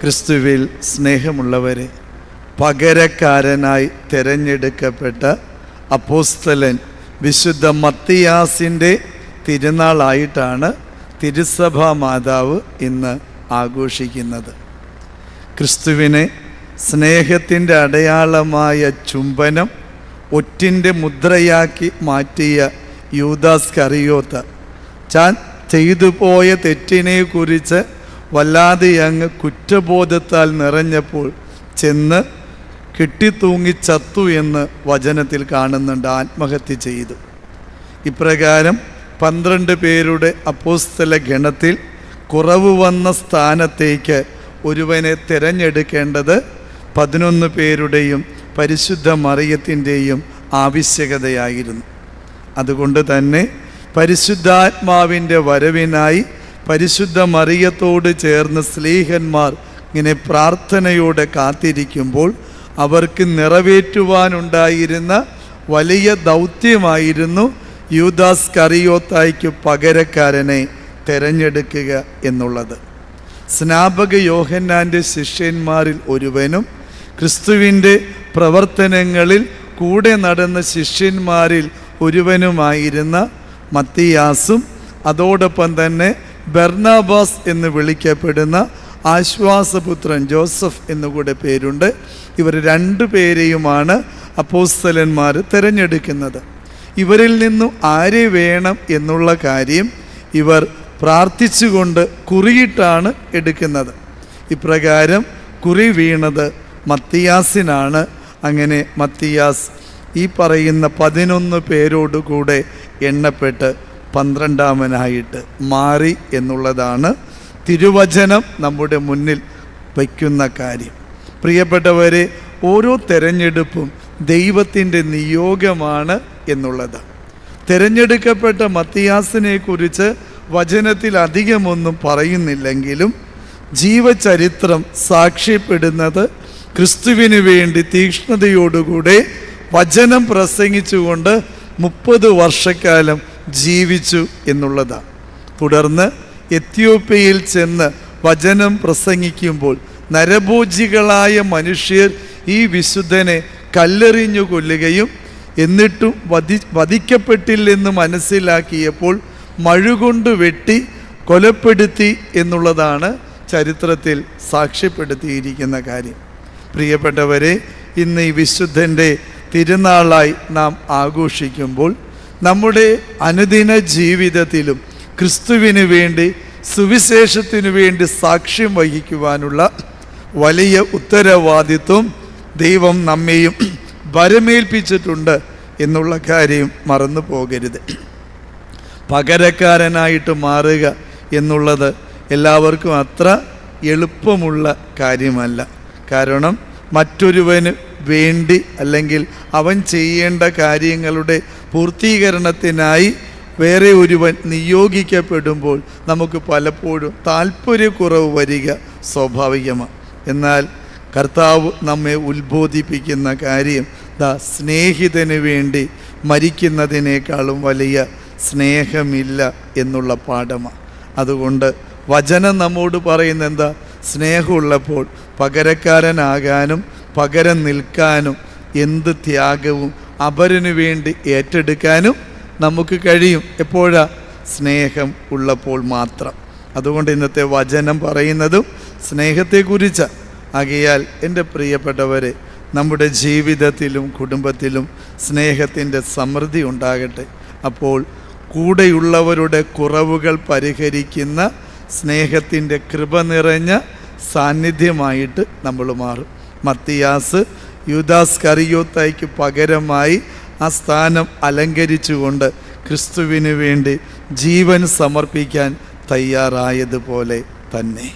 ക്രിസ്തുവിൽ സ്നേഹമുള്ളവരെ പകരക്കാരനായി തിരഞ്ഞെടുക്കപ്പെട്ട അപ്പോസ്തലൻ വിശുദ്ധ മത്തിയാസിന്റെ തിരുനാളായിട്ടാണ് തിരുസഭാ മാതാവ് ഇന്ന് ആഘോഷിക്കുന്നത്. ക്രിസ്തുവിനെ സ്നേഹത്തിന്റെ അടയാളമായ ചുംബനം ഒറ്റിന്റെ മുദ്രയാക്കി മാറ്റിയ യൂദാസ് കറിയോത്ത താൻ ചെയ്തു പോയ തെറ്റിനെ കുറിച്ച് വല്ലാതെ അങ്ങ് കുറ്റബോധത്താൽ നിറഞ്ഞപ്പോൾ ചെന്ന് കെട്ടിത്തൂങ്ങി ചത്തു എന്ന് വചനത്തിൽ കാണുന്നുണ്ട് ആത്മഹത്യ ചെയ്തു. ഇപ്രകാരം പന്ത്രണ്ട് പേരുടെ അപ്പോസ്തല ഗണത്തിൽ കുറവ് വന്ന സ്ഥാനത്തേക്ക് ഒരുവനെ തിരഞ്ഞെടുക്കേണ്ടത് പതിനൊന്ന് പേരുടെയും പരിശുദ്ധ മറിയത്തിന്റെയും ആവശ്യകതയായിരുന്നു. അതുകൊണ്ട് തന്നെ പരിശുദ്ധാത്മാവിന്റെ വരവിനായി പരിശുദ്ധ മറിയത്തോട് ചേർന്ന് സ്ലീഹന്മാർ ഇങ്ങനെ പ്രാർത്ഥനയോടെ കാത്തിരിക്കുമ്പോൾ അവർക്ക് നിറവേറ്റുവാനുണ്ടായിരുന്ന വലിയ ദൗത്യമായിരുന്നു യൂദാസ് കറിയോത്തായ്ക്ക് പകരക്കാരനെ തിരഞ്ഞെടുക്കുക എന്നുള്ളത്. സ്നാപക യോഹന്നാന്റെ ശിഷ്യന്മാരിൽ ഒരുവനും ക്രിസ്തുവിന്റെ പ്രവർത്തനങ്ങളിൽ കൂടെ നടന്ന ശിഷ്യന്മാരിൽ ഒരുവനുമായിരുന്ന മത്തിയാസും അതോടൊപ്പം തന്നെ ബെർണാബാസ് എന്ന് വിളിക്കപ്പെടുന്ന ആശ്വാസപുത്രൻ ജോസഫ് എന്നുകൂടെ പേരുണ്ട്. ഇവർ രണ്ടു പേരെയുമാണ് അപ്പോസ്തലന്മാർ തിരഞ്ഞെടുക്കുന്നത്. ഇവരിൽ നിന്നും ആരെ വേണം എന്നുള്ള കാര്യം ഇവർ പ്രാർത്ഥിച്ചുകൊണ്ട് കുറിയിട്ടാണ് എടുക്കുന്നത്. ഇപ്രകാരം കുറി വീണത് മത്തിയാസിനാണ് അങ്ങനെ മത്തിയാസ് ഈ പറയുന്ന പതിനൊന്ന് പേരോടുകൂടെ എണ്ണപ്പെട്ട് പന്ത്രണ്ടാമനായിട്ട് മാറി എന്നുള്ളതാണ് തിരുവചനം നമ്മുടെ മുന്നിൽ വയ്ക്കുന്ന കാര്യം. പ്രിയപ്പെട്ടവരെ ഓരോ തെരഞ്ഞെടുപ്പും ദൈവത്തിന്റെ നിയോഗമാണ് എന്നുള്ളത്. തിരഞ്ഞെടുക്കപ്പെട്ട മത്തിയാസിനെ കുറിച്ച് വചനത്തിൽ അധികമൊന്നും പറയുന്നില്ലെങ്കിലും ജീവചരിത്രം സാക്ഷ്യപ്പെടുന്നത് ക്രിസ്തുവിന് വേണ്ടി തീക്ഷ്ണതയോടുകൂടെ വചനം പ്രസംഗിച്ചുകൊണ്ട് മുപ്പത് വർഷക്കാലം ജീവിച്ചു എന്നുള്ളതാണ് തുടർന്ന് എത്യോപ്യയിൽ ചെന്ന് വചനം പ്രസംഗിക്കുമ്പോൾ നരഭോജികളായ മനുഷ്യർ ഈ വിശുദ്ധനെ കല്ലെറിഞ്ഞു കൊല്ലുകയും എന്നിട്ടും വധി വധിക്കപ്പെട്ടില്ലെന്ന് മനസ്സിലാക്കിയപ്പോൾ മഴുകൊണ്ട് വെട്ടി കൊലപ്പെടുത്തി എന്നുള്ളതാണ് ചരിത്രത്തിൽ സാക്ഷ്യപ്പെടുത്തിയിരിക്കുന്ന കാര്യം. പ്രിയപ്പെട്ടവരെ ഇന്ന് ഈ വിശുദ്ധന്റെ തിരുനാളായി നാം ആഘോഷിക്കുമ്പോൾ നമ്മുടെ അനുദിന ജീവിതത്തിലും ക്രിസ്തുവിന് വേണ്ടി സുവിശേഷത്തിനു വേണ്ടി സാക്ഷ്യം വഹിക്കുവാനുള്ള വലിയ ഉത്തരവാദിത്വം ദൈവം നമ്മെയും വരമേൽപ്പിച്ചിട്ടുണ്ട് എന്നുള്ള കാര്യം മറന്നു പോകരുത്. പകരക്കാരനായിട്ട് മാറുക എന്നുള്ളത് എല്ലാവർക്കും അത്ര എളുപ്പമുള്ള കാര്യമല്ല. കാരണം മറ്റൊരുവന് വേണ്ടി അല്ലെങ്കിൽ അവൻ ചെയ്യേണ്ട കാര്യങ്ങളുടെ പൂർത്തീകരണത്തിനായി വേറെ ഒരുവൻ നിയോഗിക്കപ്പെടുമ്പോൾ നമുക്ക് പലപ്പോഴും താല്പര്യക്കുറവ് വരിക സ്വാഭാവികമാണ് എന്നാൽ കർത്താവ് നമ്മെ ഉത്ബോധിപ്പിക്കുന്ന കാര്യം ദ സ്നേഹിതന് വേണ്ടി മരിക്കുന്നതിനേക്കാളും വലിയ സ്നേഹമില്ല എന്നുള്ള പാഠമാണ് അതുകൊണ്ട് വചനം നമ്മോട് പറയുന്ന എന്താ സ്നേഹമുള്ളപ്പോൾ പകരക്കാരനാകാനും പകരം നിൽക്കാനും എന്ത് ത്യാഗവും അപരനു വേണ്ടി ഏറ്റെടുക്കാനും നമുക്ക് കഴിയും. എപ്പോഴാ? സ്നേഹം ഉള്ളപ്പോൾ മാത്രം. അതുകൊണ്ട് ഇന്നത്തെ വചനം പറയുന്നതും സ്നേഹത്തെക്കുറിച്ച്. ആകയാൽ എന്റെ പ്രിയപ്പെട്ടവരെ നമ്മുടെ ജീവിതത്തിലും കുടുംബത്തിലും സ്നേഹത്തിന്റെ സമൃദ്ധി ഉണ്ടാകട്ടെ. അപ്പോൾ കൂടെയുള്ളവരുടെ കുറവുകൾ പരിഹരിക്കുന്ന സ്നേഹത്തിന്റെ കൃപ നിറഞ്ഞ സാന്നിധ്യമായിട്ട് നമ്മൾ മാറും. മത്തിയാസ് യുദാസ് കറിയോത്തായ്ക്ക് പകരമായി ആ സ്ഥാനം അലങ്കരിച്ചുകൊണ്ട് ക്രിസ്തുവിന് വേണ്ടി ജീവൻ സമർപ്പിക്കാൻ തയ്യാറായതുപോലെ തന്നെ.